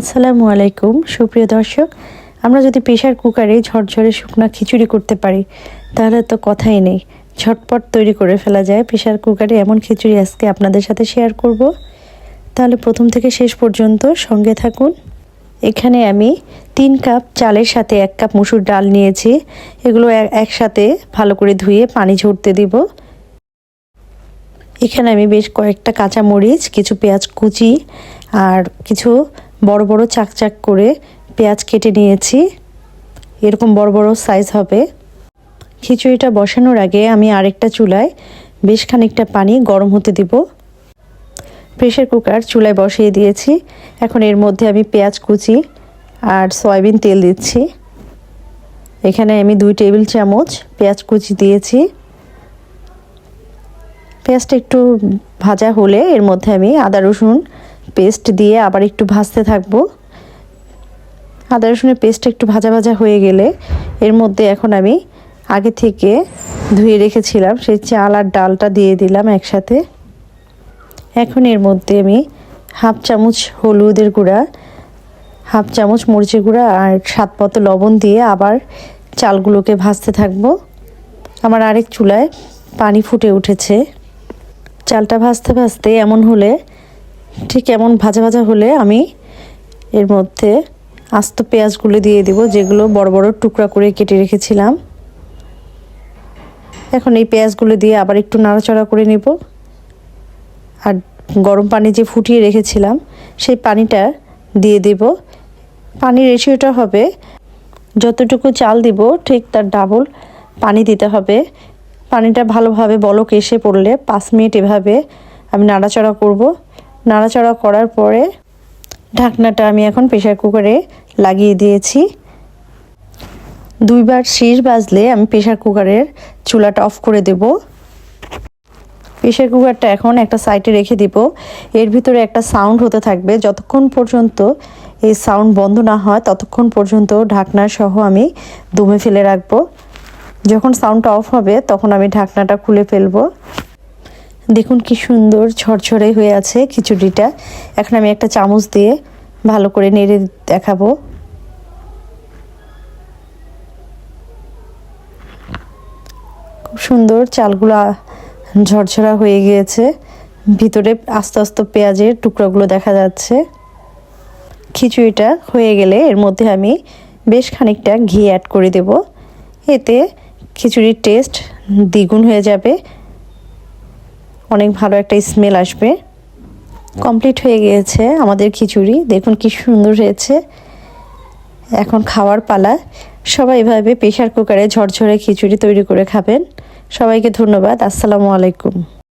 আসসালামু আলাইকুম, সুপ্রিয় দর্শক। আমরা যদি প্রেশার কুকারে ঝরঝরে শুকনো খিচুড়ি করতে পারি, তাহলে তো কথাই নেই। ঝটপট তৈরি করে ফেলা যায় প্রেশার কুকারে এমন খিচুড়ি আজকে আপনাদের সাথে শেয়ার করব। তাহলে প্রথম থেকে শেষ পর্যন্ত সঙ্গে থাকুন। এখানে আমি তিন কাপ চালের সাথে এক কাপ মুসুর ডাল নিয়েছি। এগুলো এক- একসাথে ভালো করে ধুয়ে পানি ঝরতে দিব। এখানে আমি বেশ কয়েকটা কাঁচা মরিচ কিছু পেঁয়াজ কুচি আর কিছু বড় বড় চাকচাক করে পেঁয়াজ কেটে নিয়েছি। এরকম বড় বড় সাইজ হবে। খিচুড়িটা বসানোর আগে আমি আরেকটা চুলায় বেশ খানিকটা পানি গরম হতে দিব। প্রেশার কুকার চুলায় বসিয়ে দিয়েছি। এখন এর মধ্যে আমি পেঁয়াজ কুচি আর সয়াবিন তেল দিচ্ছি। এখানে আমি দুই টেবিল চামচ পেঁয়াজ কুচি দিয়েছি। পেঁয়াজটা একটু ভাজা হলে এর মধ্যে আমি আদা রসুন পেস্ট দিয়ে আবার একটু ভাজতে থাকব। আদা রসুনের পেস্টটা একটু ভাজা ভাজা হয়ে গেলে এর মধ্যে এখন আমি আগে থেকে ধুয়ে রেখেছিলাম, সেই চাল আর ডালটা দিয়ে দিলাম একসাথে। এখন এর মধ্যে আমি হাফ চামচ হলুদের গুঁড়া, হাফ চামচ মরিচের গুঁড়া আর সাত মতো লবণ দিয়ে আবার চালগুলোকে ভাজতে থাকব। আমার আরেক চুলায় পানি ফুটে উঠেছে। চালটা ভাজতে ভাজতে এমন হলে ঠিক এমন ভাজা ভাজা হলে আমি এর মধ্যে আস্ত পেঁয়াজগুলো দিয়ে দিব, যেগুলো বড় বড় টুকরা করে কেটে রেখেছিলাম। এখন এই পেঁয়াজগুলো দিয়ে আবার একটু নাড়াচাড়া করে নেব। আর গরম পানি যে ফুটিয়ে রেখেছিলাম, সেই পানিটা দিয়ে দেব। পানির রেশিওটা হবে, যতটুকু চাল দিব, ঠিক তার ডাবল পানি দিতে হবে। পানিটা ভালোভাবে বলক এসে পড়লে পাঁচ মিনিট এভাবে আমি নাড়াচাড়া করব। নাড়াচাড়া করার পরে ঢাকনাটা আমি এখন প্রেশার কুকারে লাগিয়ে দিয়েছি। দুইবার শীষ বাজলে আমি প্রেশার কুকারের চুলাটা অফ করে দেব। প্রেশার কুকারটা এখন একটা সাইডে রেখে দিব। এর ভিতরে একটা সাউন্ড হতে থাকবে। যতক্ষণ পর্যন্ত এই সাউন্ড বন্ধ না হয়, ততক্ষণ পর্যন্ত ঢাকনা সহ আমি দমে ফেলে রাখব। যখন সাউন্ডটা অফ হবে, তখন আমি ঢাকনাটা খুলে ফেলব। দেখুন কি সুন্দর ঝরঝরে হয়ে আছে খিচুড়িটা। এখন আমি একটা চামচ দিয়ে ভালো করে নেড়ে দেখাবো। খুব সুন্দর চালগুলো ঝরঝরা হয়ে গিয়েছে। ভিতরে আস্তে আস্তে পেঁয়াজের টুকরাগুলো দেখা যাচ্ছে। খিচুড়িটা হয়ে গেলে এর মধ্যে আমি বেশ খানিকটা ঘি অ্যাড করে দেব। এতে খিচুড়ির টেস্ট দ্বিগুণ হয়ে যাবে। অনেক ভালো একটা স্মেল আসবে। কমপ্লিট হয়ে গিয়েছে আমাদের খিচুড়ি। দেখুন কি সুন্দর হয়েছে। এখন খাওয়ার পালা। সবাই এভাবে প্রেশার কুকারে ঝরঝরে খিচুড়ি তৈরি করে খাবেন। সবাইকে ধন্যবাদ। আসসালামু আলাইকুম।